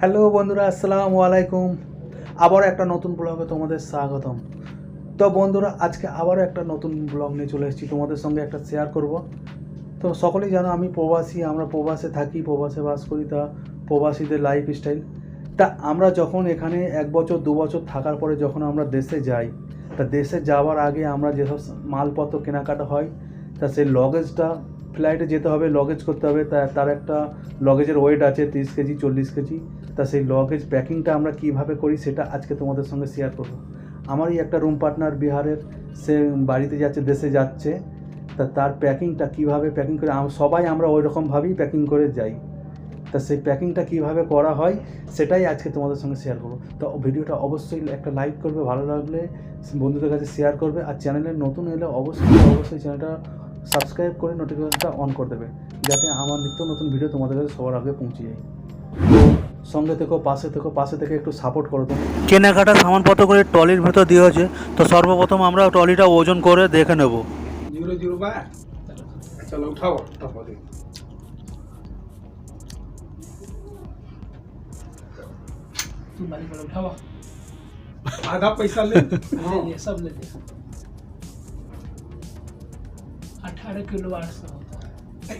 Hello বন্ধুরা, আসসালামু আলাইকুম। আবার একটা নতুন ব্লগে তোমাদের স্বাগতম। তো বন্ধুরা, আজকে আবারও একটা নতুন ব্লগ নিয়ে চলে এসেছি, তোমাদের সঙ্গে একটা শেয়ার করব। তো সকলেই জানো আমি প্রবাসী, আমরা প্রবাসে থাকি, প্রবাসে বাস করি, তা প্রবাসীদের লাইফ স্টাইল তা আমরা যখন এখানে এক বছর, দু বছর থাকার পরে যখন আমরা দেশে যাই, তা দেশে যাওয়ার আগে আমরা যেসব মালপত্র কেনাকাটা হয়, তা সেই লগেজটা ফ্লাইটে যেতে হবে লগেজ করতে হবে, তা তার একটা লগেজের ওয়েট আছে তিরিশ কেজি, চল্লিশ কেজি। তা সেই লগেজ প্যাকিংটা আমরা কীভাবে করি সেটা আজকে তোমাদের সঙ্গে শেয়ার করব। আমারই একটা রুম পার্টনার বিহারের, সে বাড়িতে যাচ্ছে, দেশে যাচ্ছে। তা তার প্যাকিংটা কীভাবে প্যাকিং করে সবাই আমরা ওই রকমভাবেই প্যাকিং করে যাই। তা সেই প্যাকিংটা কীভাবে করা হয় সেটাই আজকে তোমাদের সঙ্গে শেয়ার করব। তো ভিডিওটা অবশ্যই একটা লাইক করবে, ভালো লাগলে বন্ধুদের কাছে শেয়ার করবে। আর চ্যানেলে নতুন এলে অবশ্যই অবশ্যই চ্যানেলটা সাবস্ক্রাইব করে নোটিফিকেশনটা অন করে দেবে, যাতে আমার নিত্য নতুন ভিডিও তোমাদের কাছে সবার আগে পৌঁছে যায়। সঙ্গে থেকো পাশে থেকো পাশে থেকে একটু সাপোর্ট করো তুমি কেনাকাটা সামানপত্র করে ট্রলির ভেতর দিয়ে হচ্ছে তো সর্বপ্রথম আমরা ট্রলিটা ওজন করে দেখে নেব जीरो जीरो बा चलो उठाओ उठाओ दे तुम बारी पर उठावा आधा पैसा ले ले लिए सब ले लिए अठारह किलो आठ सौ होता है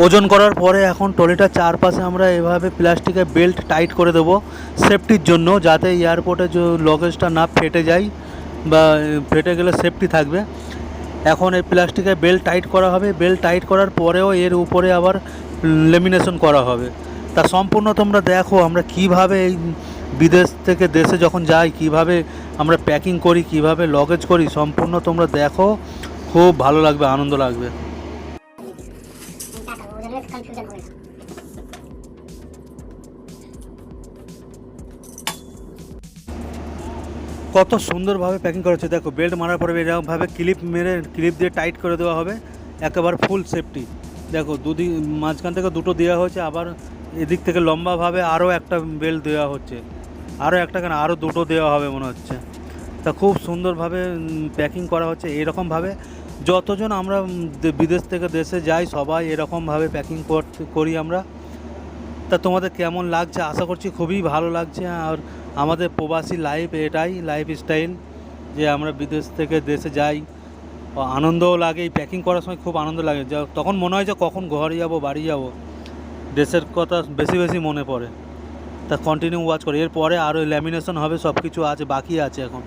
ওজন করার পরে এখন ট্রলিটার চারপাশে আমরা এভাবে প্লাস্টিকের বেল্ট টাইট করে দেবো সেফটির জন্য, যাতে এয়ারপোর্টে যে লগেজটা না ফেটে যায় বা, ফেটে গেলে সেফটি থাকবে। এখন এই প্লাস্টিকের বেল্ট টাইট করা হবে। বেল্ট টাইট করার পরেও এর উপরে আবার লেমিনেশন করা হবে। তা সম্পূর্ণ তোমরা দেখো আমরা কীভাবে এই বিদেশ থেকে দেশে যখন যাই, কীভাবে আমরা প্যাকিং করি, কীভাবে লগেজ করি, সম্পূর্ণ তোমরা দেখো। খুব ভালো লাগবে, আনন্দ লাগবে। কনফিউশন হবে না কত সুন্দরভাবে প্যাকিং করা হচ্ছে দেখো বেল্ট মারার পরে এরকমভাবে ক্লিপ মেরে ক্লিপ দিয়ে টাইট করে দেওয়া হবে। একেবারে ফুল সেফটি দেখো দুদিক মাঝখান থেকে দুটো দেওয়া হয়েছে, আবার এদিক থেকে লম্বাভাবে আরও একটা বেল্ট দেওয়া হচ্ছে। আরও একটা কেন আরও দুটো দেওয়া হবে মনে হচ্ছে। তা খুব সুন্দরভাবে প্যাকিং করা হচ্ছে এরকমভাবে। যতজন আমরা বিদেশ থেকে দেশে যাই, সবাই এরকমভাবে প্যাকিং করি আমরা। তা তোমাদের কেমন লাগছে? আশা করছি খুবই ভালো লাগছে। আর আমাদের প্রবাসী লাইফ এটাই লাইফ স্টাইল যে আমরা বিদেশ থেকে দেশে যাই। আনন্দও লাগে, এই প্যাকিং করার সময় খুব আনন্দ লাগে। তখন মনে হয় যে কখন ঘরে যাব, বাড়ি যাব। দেশের কথা বেশি বেশি মনে পড়ে। তা কন্টিনিউ ওয়াচ করে। এরপরে আরও ল্যামিনেশন হবে সব কিছু আছে, বাকি আছে এখন।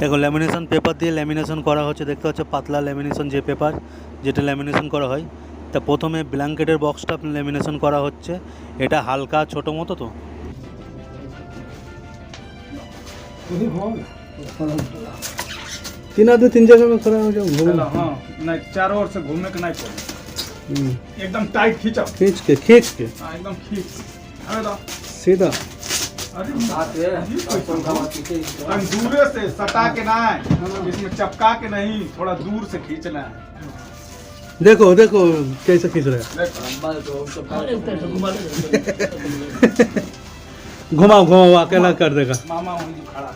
দেখো ল্যামিনেশন পেপার দিয়ে ল্যামিনেশন করা হচ্ছে দেখতে হচ্ছে পাতলা ল্যামিনেশন যে পেপার যেটা ল্যামিনেশন করা হয় তা প্রথমে ব্ল্যাঙ্কেটের বক্সটা ল্যামিনেশন করা হচ্ছে এটা হালকা ছোটো মতো তো তিন আদমি তিন জায়গা में खड़ा हो जाओ घूम चलो हाँ नहीं चारों ओर से घूमने का नहीं पड़े एकदम टाइट खींचो खींच के खींच के हाँ एकदम खींच अरे दो सीधा अरे हम दूर से सटा के ना इसमें चपका के नहीं थोड़ा दूर से खींचना है। देखो देखो कैसे खींच रहा घुमाओ घुमाओ अकेला कर देगा। मामा खड़ा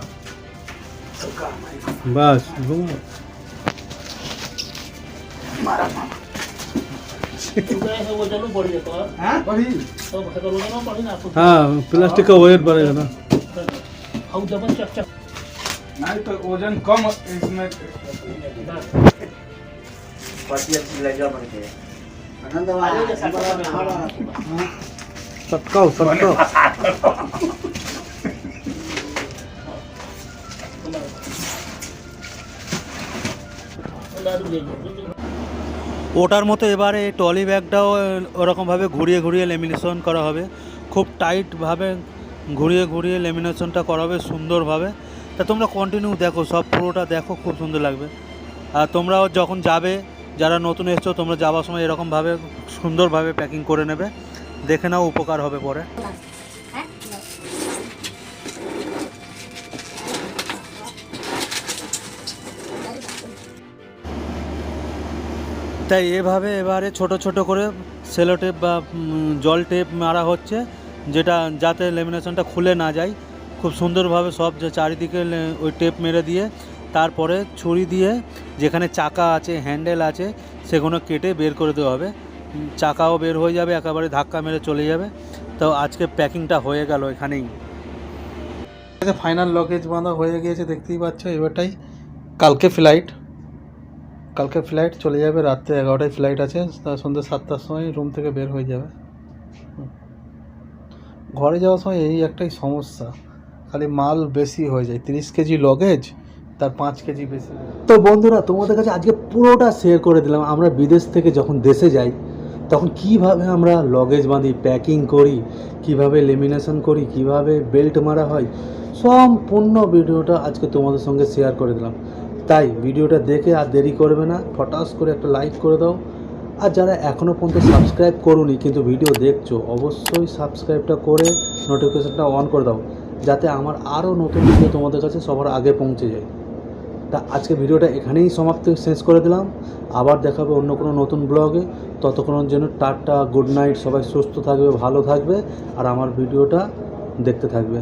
बस घुमाओ। बढ़ जाता हाँ? प्लास्टिक हाँ, का वेट बढ़ेगा ना। तो वज़न कम इसमें। ওটার মতো এবারে ট্রলি ব্যাগটাও ওরকমভাবে ঘুরিয়ে ঘুরিয়ে লেমিনেশন করা হবে। খুব টাইটভাবে ঘুরিয়ে ঘুরিয়ে লেমিনেশনটা করা হবে সুন্দরভাবে। তা তোমরা কন্টিনিউ দেখো, সব পুরোটা দেখো, খুব সুন্দর লাগবে। আর তোমরাও যখন যাবে, যারা নতুন এসছো, তোমরা যাওয়ার সময় এরকমভাবে সুন্দরভাবে প্যাকিং করে নেবে। দেখে নাও উপকার হবে পরে। তাই এভাবে এবারে ছোট ছোট করে সেলো টেপ বা জল টেপ মারা হচ্ছে, যেটা যাতে লেমিনেশনটা খুলে না যায়। খুব সুন্দরভাবে সব চারিদিকে ওই টেপ মেরে দিয়ে, তারপরে ছুরি দিয়ে, যেখানে চাকা আছে হ্যান্ডেল আছে, সেগুলো কেটে বের করে দেওয়া হবে। চাকাও বের হয়ে যাবে, একেবারে ধাক্কা মেরে চলে যাবে। তো আজকে প্যাকিংটা হয়ে গেল এখানেই। ফাইনাল লগেজ বাঁধা হয়ে গিয়েছে, দেখতেই পাচ্ছ এবারটাই। কালকে ফ্লাইট কালকে ফ্লাইট চলে যাবে, রাত্রে এগারোটায় ফ্লাইট আছে সন্ধ্যে সাতটার সময় রুম থেকে বের হয়ে যাবে। ঘরে যাওয়ার সময় এই একটাই সমস্যা, খালি মাল বেশি হয়ে যায়, তিরিশ কেজি লগেজ তার পাঁচ কেজি বেশি। তো বন্ধুরা, তোমাদের কাছে আজকে পুরোটা শেয়ার করে দিলাম, আমরা বিদেশ থেকে যখন দেশে যাই, তখন কীভাবে আমরা লগেজ বাঁধি প্যাকিং করি, কীভাবে লেমিনেশন করি, কীভাবে বেল্ট মারা হয়, সম্পূর্ণ ভিডিওটা আজকে তোমাদের সঙ্গে শেয়ার করে দিলাম। তাই ভিডিওটা দেখে আর দেরি করবে না, ফটাস করে একটা লাইক করে দাও। আর যারা এখনও পর্যন্ত সাবস্ক্রাইব করুনি কিন্তু ভিডিও দেখছ, অবশ্যই সাবস্ক্রাইবটা করে নোটিফিকেশানটা অন করে দাও, যাতে আমার আরও নতুন ভিডিও তোমাদের কাছে সবার আগে পৌঁছে যায়। তা আজকে ভিডিওটা এখানেই সমাপ্ত, শেষ করে দিলাম। আবার দেখাবে অন্য কোনো নতুন ব্লগে ততক্ষণের জন্য টাটা গুড নাইট সবাই সুস্থ থাকবে, ভালো থাকবে, আর আমার ভিডিওটা দেখতে থাকবে।